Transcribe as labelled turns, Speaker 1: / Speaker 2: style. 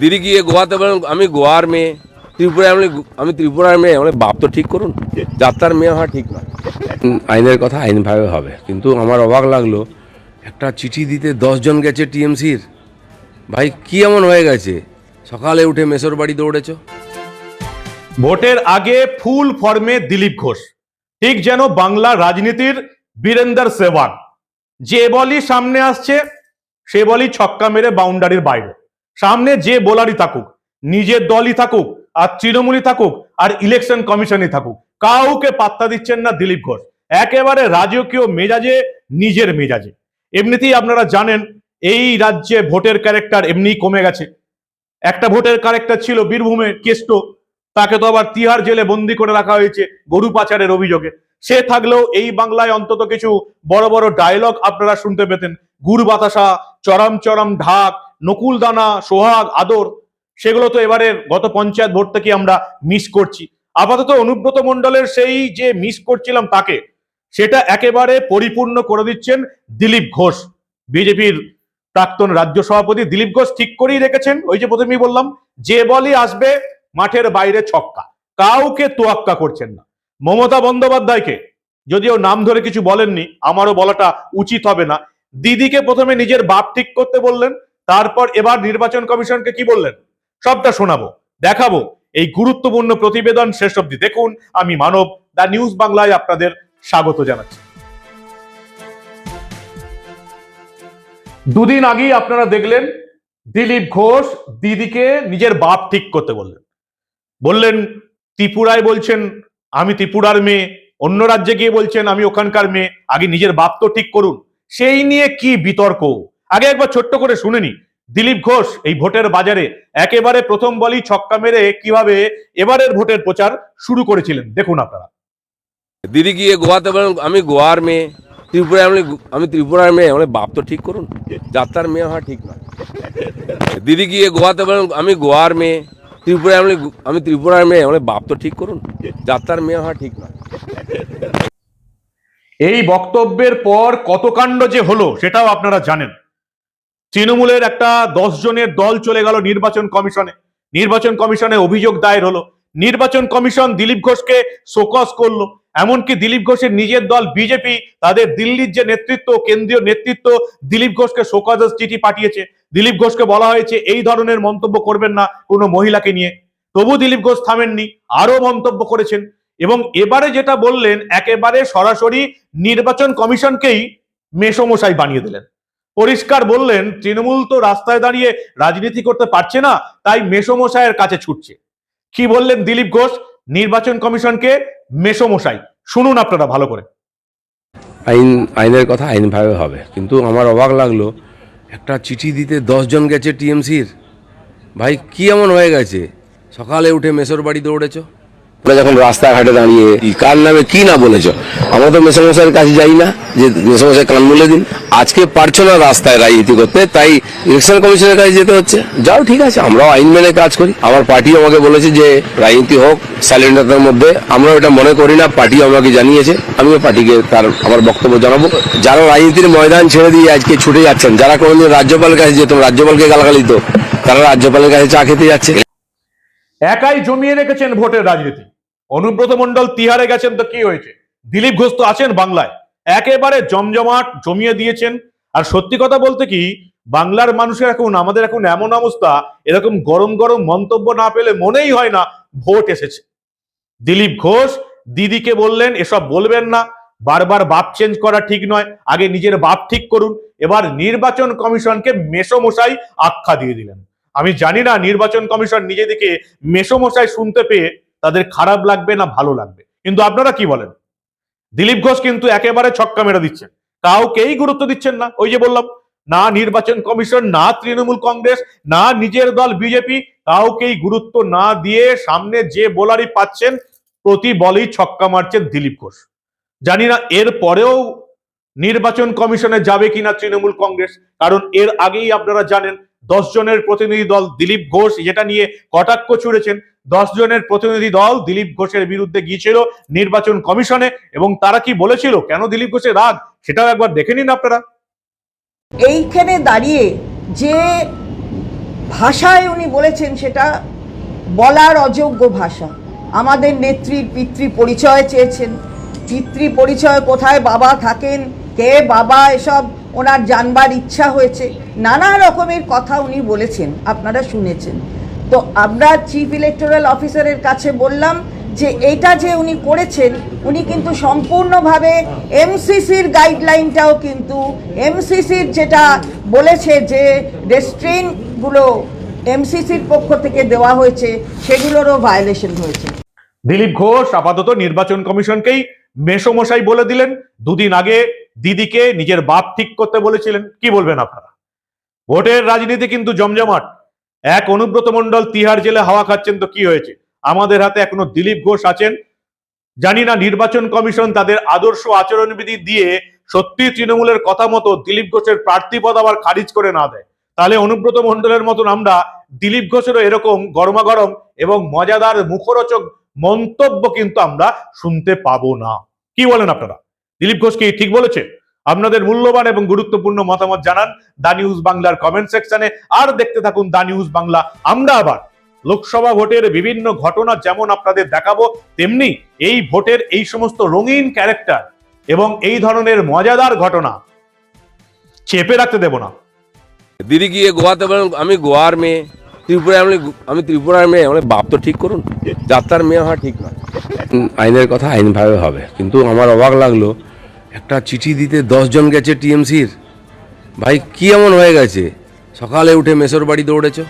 Speaker 1: দিদি গিয়ে গোয়াতে বলেন, আমি গোয়ার মেয়ে। ত্রিপুরায় আমি আমি ত্রিপুরার মেয়ে। মানে বাপ তো ঠিক করুন। যাত্রার মেয়ে হওয়া ঠিক নয়। আইনের কথা আইনভাবে হবে। কিন্তু আমার অবাক লাগল, একটা চিঠি দিতে দশজন গেছে টিএমসির। ভাই, কি এমন হয়ে গেছে? সকালে উঠে মেসর বাড়ি দৌড়েছো?
Speaker 2: ভোটের আগে ফুল ফর্মে দিলীপ ঘোষ। ঠিক যেন বাংলা রাজনীতির বীরেন্দর সেবাগ যে বলই সামনে আসছে, সে বলই ছক্কা মেরে বাউন্ডারির বাইরে। সামনে যে বোলারই থাকুক, নিজের দলই থাকুক, আর তৃণমূলই থাকুক, আর ইলেকশন কমিশনই থাকুক, কাউকে পাত্তা দিচ্ছেন না দিলীপ ঘোষ। একেবারে রাজকীয় মেজাজে, নিজের মেজাজে। এমনিতেই আপনারা জানেন, এই রাজ্যে ভোটের ক্যারেক্টার এমনিই কমে গেছে। একটা ভোটের ক্যারেক্টার ছিল বীরভূমে কেষ্ট, তাকে তো আবার তিহার জেলে বন্দি করে রাখা হয়েছে গরু পাচারের অভিযোগে। সে থাকলেও এই বাংলায় অন্তত কিছু বড় বড় ডায়লগ আপনারা শুনতে পেতেন। গুড় বাতাসা, চরম চরম ঢাক নকুল দানা সোহাগ, আদর, সেগুলো তো এবারে গত পঞ্চায়েত ভোট থেকে আমরা মিস করছি। আপাতত অনুব্রত মণ্ডলের সেই যে মিস করছিলাম তাকে, সেটা একেবারে পরিপূর্ণ করে দিচ্ছেন দিলীপ ঘোষ, বিজেপির প্রাক্তন রাজ্য সভাপতি। দিলীপ ঘোষ ঠিক করেই রেখেছেন, ওই যে প্রথমেই বললাম, যে বলই আসবে মাঠের বাইরে ছক্কা, কাউকে তোয়াক্কা করছেন না। মমতা বন্দ্যোপাধ্যায়কে, যদিও নাম ধরে কিছু বলেননি, আমারও বলাটা উচিত হবে না। দিদিকে প্রথমে নিজের বাপ ঠিক করতে বললেন তারপর এবার নির্বাচন কমিশনকে কি বললেন? সবটা শোনাবো, দেখাবো। এই গুরুত্বপূর্ণ প্রতিবেদন শেষ অব্দি দেখুন। আমি মানব, দা নিউজ বাংলায় আপনাদের স্বাগত জানাচ্ছি। দুদিন আগেই আপনারা দেখলেন দিলীপ ঘোষ দিদিকে নিজের বাপ ঠিক করতে বললেন। বললেন, ত্রিপুরায় বলছেন, আমি ত্রিপুরার মেয়ে। অন্য রাজ্যে গিয়ে বলছেন, আমি ওখানকার মেয়ে। আগে নিজের বাপ তো ঠিক করুন। সেই নিয়ে কি বিতর্ক? আগে একবার ছোট্ট করে শুনেনি দিলীপ ঘোষ এই ভোটের বাজারে একেবারে প্রথম বলি ছক্কা মেরে কীভাবে এবারের ভোটের প্রচার শুরু করেছিলেন? দেখুন আপনারা।
Speaker 1: দিদি গিয়ে গোয়াতে বলেন আমি গোয়ার মেয়ে ত্রিপুরায় আমি আমি ত্রিপুরার মেয়ে। মানে বাপ তো ঠিক করুন যাত্রার মেয়ে হওয়া ঠিক নয়। দিদি গিয়ে গোয়াতে বলেন আমি গোয়ার মেয়ে ত্রিপুরায় আমি আমি ত্রিপুরার মেয়ে। মানে বাপ তো ঠিক করুন যাত্রার মেয়ে হওয়া ঠিক নয়।
Speaker 2: এই বক্তব্যের পর কত কাণ্ড যে হলো সেটাও আপনারা জানেন। তৃণমূলের একটা দশ জনের দল চলে গেল নির্বাচন কমিশনে। নির্বাচন কমিশনে অভিযোগ দায়ের হলো। নির্বাচন কমিশন দিলীপ ঘোষকে শোকস করল। এমনকি দিলীপ ঘোষের নিজের দল বিজেপি, তাদের দিল্লির যে নেতৃত্ব, কেন্দ্রীয় নেতৃত্ব, দিলীপ ঘোষকে শোকজ চিঠি পাঠিয়েছে। দিলীপ ঘোষকে বলা হয়েছে, এই ধরনের মন্তব্য করবেন না কোনো মহিলাকে নিয়ে। তবু দিলীপ ঘোষ থামেননি আরও মন্তব্য করেছেন। এবং এবারে যেটা বললেন, একেবারে সরাসরি নির্বাচন কমিশনকেই মেসমশাই বানিয়ে দিলেন। পরিষ্কার বললেন, তৃণমূল তো রাস্তায় দাঁড়িয়ে রাজনীতি করতে পারছে না, তাই মেসমশাইয়ের কাছে ছুটছে। কি বললেন দিলীপ ঘোষ? নির্বাচন কমিশনকে মেসমশাই, শুনুন আপনারা ভালো করে।
Speaker 1: আইন, আইনের কথা আইনভাবে হবে, কিন্তু আমার অবাক লাগল, একটা চিঠি দিতে দশজন গেছে টিএমসির। ভাই, কি এমন হয়ে গেছে? সকালে উঠে মেসোর বাড়ি দৌড়েছো?
Speaker 3: আমরা যখন রাস্তাঘাটে দাঁড়িয়ে কার নামে কি না বলেছ? আমরা তো মেসমশাইয়ের কাছে যাই না যে মেসমশাই কান বলে দিন। আজকে পারছ না রাস্তায় রাজনীতি করতে তাই ইলেকশন কমিশনের কাছে যেতে হচ্ছে। যাও ঠিক আছে আমরাও আইন মেনে কাজ করি। আমার পার্টি আমাকে বলেছে যে রাজনীতি হোক স্যালেন্ডারদের মধ্যে। আমরা এটা মনে করি না পার্টি আমাকে জানিয়েছে। আমিও পার্টিকে তার আমার বক্তব্য জানাব। যারা রাজনীতির ময়দান ছেড়ে দিয়ে আজকে ছুটে যাচ্ছেন যারা কোনোদিন রাজ্যপালের কাছে যেত রাজ্যপালকে গালাগালি তো তারা রাজ্যপালের কাছে চা খেতে যাচ্ছে।
Speaker 2: একাই জমিয়ে রেখেছেন ভোটের রাজনীতি। অনুব্রত মন্ডল তিহারে গেছেন তো কি হয়েছে? দিলীপ ঘোষ তো আছেন বাংলায়। একেবারে জমজমাট জমিয়ে দিয়েছেন। আর সত্যি কথা বলতে কি, বাংলার মানুষের এখন, আমাদের এখন এমন অবস্থা, এরকম গরম গরম মন্তব্য না পেলে মনেই হয় না, ভোট এসেছে। দিলীপ ঘোষ দিদিকে বললেন, এসব বলবেন না, বারবার বাপ চেঞ্জ করা ঠিক নয়, আগে নিজের বাপ ঠিক করুন, এবার নির্বাচন কমিশনকে মেসমশাই আখ্যা দিয়ে দিলেন। আমি জানি না, নির্বাচন কমিশন নিজেদেরকে মেসমশাই শুনতে পেয়ে তাদের খারাপ লাগবে না ভালো লাগবে। কিন্তু আপনারা কি বলেন? দিলীপ ঘোষ কিন্তু একেবারে ছক্কা মেরে দিচ্ছেন। কাউকেই গুরুত্ব দিচ্ছেন না। ওই যে বললাম, না নির্বাচন কমিশন, না তৃণমূল কংগ্রেস, না নিজের দল বিজেপি, কাউকেই গুরুত্ব না দিয়ে সামনে যে বোলারই পাচ্ছেন, প্রতি বলেই ছক্কা মারছেন দিলীপ ঘোষ। জানি না এর পরেও নির্বাচন কমিশনে যাবে কিনা তৃণমূল কংগ্রেস, কারণ এর আগেই আপনারা জানেন দশ জনের প্রতিনিধি দল দিলীপ ঘোষ যেটা নিয়ে কটাক্ষ ছুড়েছেন। দশ জনের প্রতিনিধি দল দিলীপ ঘোষের বিরুদ্ধে গিয়েছিল নির্বাচন কমিশনে এবং তারা কি বলেছিল? কেন দিলীপ ঘোষের রাগ? সেটাও একবার দেখে নিন আপনারা।
Speaker 4: এইখানে দাঁড়িয়ে যে ভাষায় উনি বলেছেন সেটা বলার অযোগ্য ভাষা। আমাদের নেত্রীর পিতৃ পরিচয় চেয়েছেন। পিতৃ পরিচয় কোথায়? বাবা থাকেন? কে বাবা? এসব ওনার জানবার ইচ্ছা হয়েছে। নানা রকমের কথা উনি বলেছেন, আপনারা শুনেছেন। তো আমরা চিফ ইলেকটোরাল অফিসারের কাছে বললাম যে এটা যে উনি করেছেন, উনি কিন্তু সম্পূর্ণভাবে এমসিসির গাইডলাইনটাও কিন্তু এমসিসির যেটা বলেছে যে রেস্ট্রেনগুলো এমসিসির পক্ষ থেকে দেওয়া হয়েছে, সেগুলোরও ভায়োলেশন হয়েছে।
Speaker 2: দিলীপ ঘোষ আপাতত নির্বাচন কমিশনকেই মেসমশাই বলে দিলেন। দুদিন আগে দিদিকে নিজের বাপ ঠিক করতে বলেছিলেন, কি বলবেন আপনারা? ভোটের রাজনীতি কিন্তু জমজমাট। এক অনুব্রত মন্ডল তিহার জেলে হাওয়া খাচ্ছেন তো কি হয়েছে? আমাদের হাতে এখনও দিলীপ ঘোষ আছেন। জানি না নির্বাচন কমিশন তাদের আদর্শ আচরণবিধি দিয়ে সত্যি তৃণমূলের কথা মতো দিলীপ ঘোষের প্রার্থী পদ আবার খারিজ করে না দেয়। তাহলে অনুব্রত মন্ডলের মতন আমরা দিলীপ ঘোষেরও এরকম গরমাগরম এবং মজাদার মুখরোচক মন্তব্য কিন্তু আমরা শুনতে পাবো না। কি বলেন আপনারা? দিলীপ ঘোষ কি ঠিক বলেছে? আপনাদের মূল্যবান এবং গুরুত্বপূর্ণ মতামত জানান দা নিউজ বাংলার কমেন্ট সেকশনে। আর দেখতে থাকুন দা নিউজ বাংলা। আমরা আবার লোকসভা ভোটের বিভিন্ন ঘটনা যেমন আপনাদের দেখাবো, তেমনি এই ভোটের এই সমস্ত রঙিন ক্যারেক্টার এবং এই ধরনের মজাদার ঘটনা চেপে রাখতে দেব না।
Speaker 1: দিদি গিয়ে গোয়াতে আমি গোয়ার মেয়ে। ত্রিপুরায় আমি আমি ত্রিপুরার মেয়ে আমার বাপ তো ঠিক করুন, যাত্রার মেয়ে হওয়া ঠিক নয়। আইনের কথা আইনভাবে হবে কিন্তু আমার অবাক লাগল, একটা চিঠি দিতে দশজন গেছে টিএমসির। ভাই, কি এমন হয়ে গেছে? সকালে উঠে মেসর বাড়ি দৌড়েছো?